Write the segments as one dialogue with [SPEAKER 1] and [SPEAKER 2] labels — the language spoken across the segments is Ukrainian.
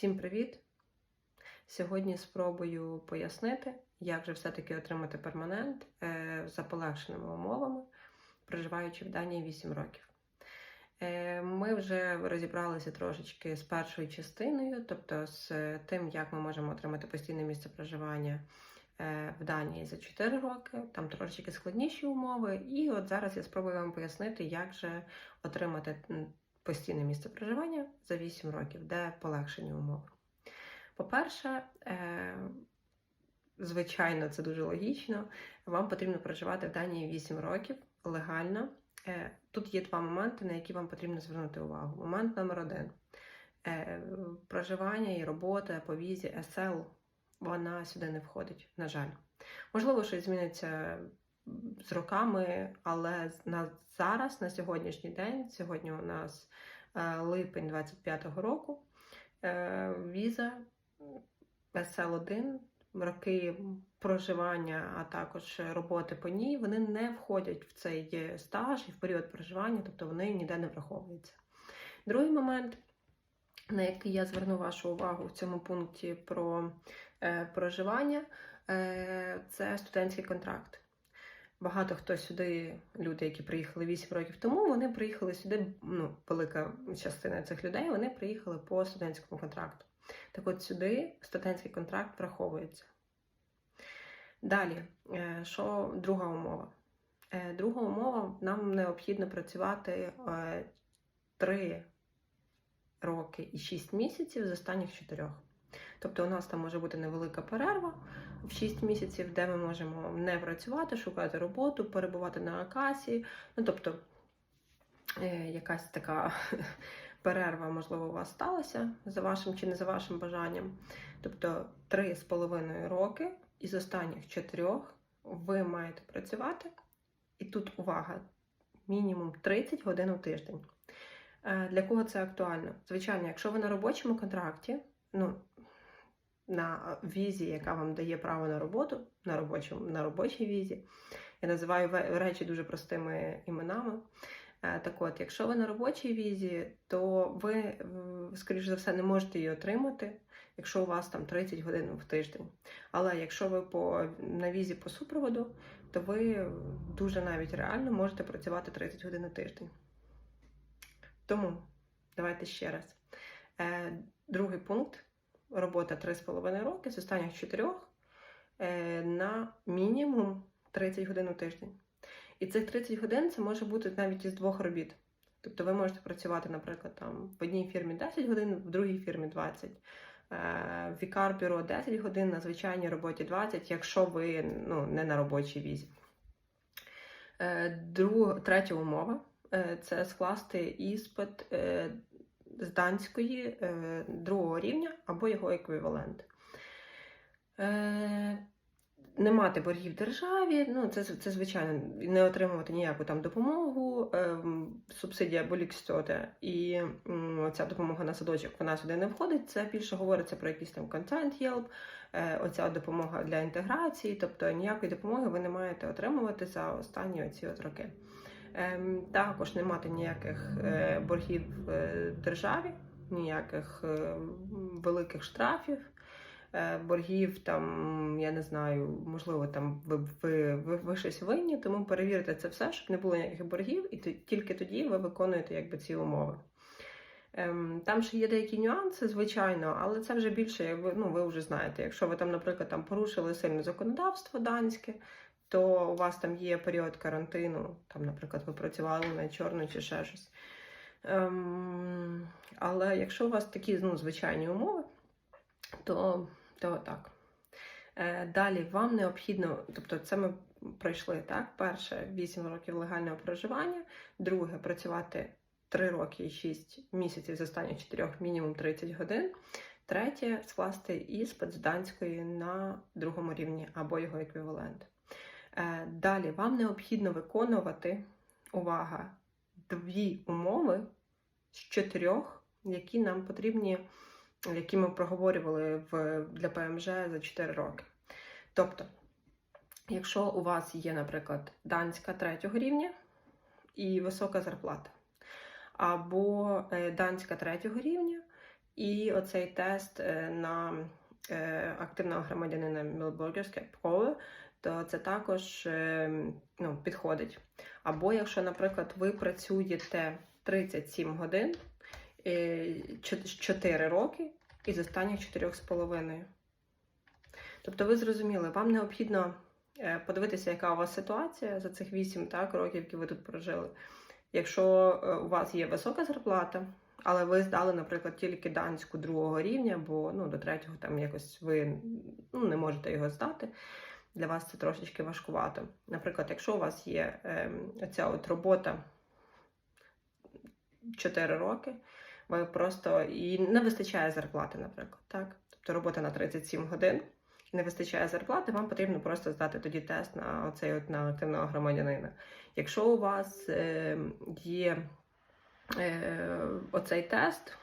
[SPEAKER 1] Всім привіт! Сьогодні спробую пояснити, як же все-таки отримати перманент е, за полегшеними умовами, проживаючи в Данії 8 років. Е, Ми вже розібралися трошечки з першою частиною, тобто з тим, як ми можемо отримати постійне місце проживання е, в Данії за 4 роки, там трошечки складніші умови. І от зараз я спробую вам пояснити, як же отримати постійне місце проживання за 8 років, де полегшені умови. По-перше, е, звичайно, це дуже логічно. Вам потрібно проживати в Данії 8 років легально. Е, Тут є два моменти, на які вам потрібно звернути увагу. Момент номер один. Е, Проживання і робота по візі СЛ, вона сюди не входить, на жаль. Можливо, щось зміниться з роками, але на зараз, на сьогоднішній день, сьогодні у нас е, липень 25-го року, е, віза СЛ1, роки проживання, а також роботи по ній, вони не входять в цей стаж і в період проживання, тобто вони ніде не враховуються. Другий момент, на який я зверну вашу увагу в цьому пункті про е, проживання, е, це студентський контракт. Багато хто сюди, люди, які приїхали 8 років тому, вони приїхали сюди, ну, велика частина цих людей, вони приїхали по студентському контракту. Так от сюди студентський контракт враховується. Далі, е, що друга умова? Е, Друга умова, нам необхідно працювати 3 роки і 6 місяців з останніх 4. Тобто у нас там може бути невелика перерва в 6 місяців, де ми можемо не працювати, шукати роботу, перебувати на акасі. Ну, тобто, е, якась така перерва, можливо, у вас сталася за вашим чи не за вашим бажанням. Тобто 3,5 роки із останніх 4 ви маєте працювати. І тут увага, мінімум 30 годин у тиждень. Е, Для кого це актуально? Звичайно, якщо ви на робочому контракті, ну, на візі, яка вам дає право на роботу, на робочому, на робочій візі, я називаю речі дуже простими іменами. Е, Так от, якщо ви на робочій візі, то ви, скоріш за все, не можете її отримати, якщо у вас там 30 годин в тиждень. Але якщо ви по, на візі по супроводу, то ви дуже навіть реально можете працювати 30 годин на тиждень. Тому давайте ще раз. Е, Другий пункт робота 3,5 роки з останніх 4 е, на мінімум 30 годин у тиждень. І цих 30 годин це може бути навіть із двох робіт. Тобто ви можете працювати, наприклад, там в одній фірмі 10 годин, в другій фірмі 20. Е, В Вікар бюро 10 годин, на звичайній роботі 20, якщо ви ну, не на робочій візі. Е, Друг, третя умова це скласти іспит з данської е, другого рівня або його еквівалент. Е, Не мати боргів державі, ну це, це звичайно, не отримувати ніяку там допомогу, ем, субсидія болікстьоте і м, ця допомога на садочок вона сюди не входить. Це більше говориться про якийсь там контент help, е, оця допомога для інтеграції, тобто ніякої допомоги ви не маєте отримувати за останні оці от роки. Ем, також не мати ніяких е, боргів е, державі, ніяких е, великих штрафів, боргів там, я не знаю, можливо, там ви, ви, ви, ви щось винні, тому перевірте це все, щоб не було ніяких боргів, і тільки тоді ви виконуєте якби ці умови. Ем, Там ще є деякі нюанси, звичайно, але це вже більше, як ви, ну, ви вже знаєте. Якщо ви там, наприклад, там порушили сильно законодавство данське, то у вас там є період карантину, там, наприклад, ви працювали на чорну чи ще щось. Ем, але якщо у вас такі ну, звичайні умови, то, то так. Е, далі вам необхідно, тобто це ми пройшли так. Перше 8 років легального проживання, друге працювати 3 роки і 6 місяців з останніх 4 мінімум 30 годин. Третє скласти іспит з данської на другому рівні або його еквівалент. Е, Далі вам необхідно виконувати увага, дві умови з чотирьох, які нам потрібні, які ми проговорювали в, для ПМЖ за 4 роки. Тобто, якщо у вас є, наприклад, данська третього рівня і висока зарплата, або е, данська третього рівня І оцей тест е, на активного громадянина Мілбургерське поле, то це також е, ну, підходить. Або якщо, наприклад, ви працюєте 37 годин, 4 роки із останніх 4,5. Тобто, ви зрозуміли, вам необхідно е, подивитися, яка у вас ситуація за цих 8 так, років, які ви тут прожили. Якщо е, у вас є висока зарплата, але ви здали, наприклад, тільки данську другого рівня, бо ну, до третього там якось ви ну, не можете його здати. Для вас це трошечки важкувато. Наприклад, якщо у вас є е, ця от робота 4 роки, ви просто і не вистачає зарплати, наприклад. так? Тобто робота на 37 годин, не вистачає зарплати, вам потрібно просто здати тоді тест на оцей от на активного громадянина. Якщо у вас е, є е, оцей тест,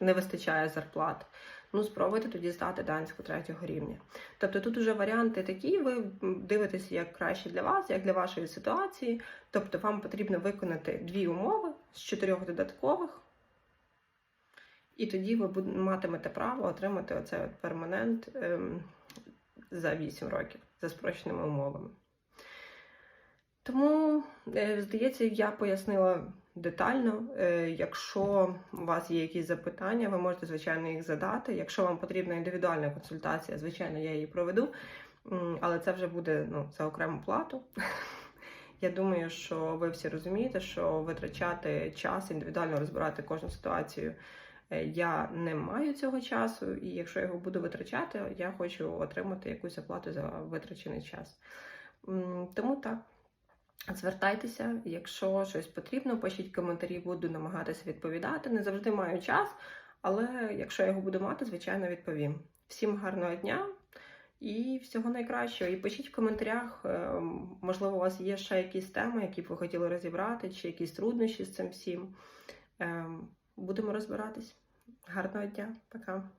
[SPEAKER 1] не вистачає зарплат, ну спробуйте тоді здати данську третього рівня. Тобто тут уже варіанти такі, ви дивитеся, як краще для вас, як для вашої ситуації. Тобто вам потрібно виконати дві умови з чотирьох додаткових. І тоді ви матимете право отримати оцей от перманент ем, за 8 років за спрощеними умовами. Тому, е, здається, я пояснила детально. Е, Якщо у вас є якісь запитання, ви можете, звичайно, їх задати. Якщо вам потрібна індивідуальна консультація, звичайно, я її проведу. Але це вже буде ну, за окрему плату. Я думаю, що ви всі розумієте, що витрачати час, індивідуально розбирати кожну ситуацію. е, Я не маю цього часу, і якщо його буду витрачати, я хочу отримати якусь оплату за витрачений час. Тому так. Звертайтеся, якщо щось потрібно, пишіть коментарі, буду намагатися відповідати. Не завжди маю час, але якщо я його буду мати, звичайно, відповім. Всім гарного дня і всього найкращого. І пишіть в коментарях, е, можливо, у вас є ще якісь теми, які б ви хотіли розібрати, чи якісь труднощі з цим всім. Е, Будемо розбиратись. Гарного дня, пока.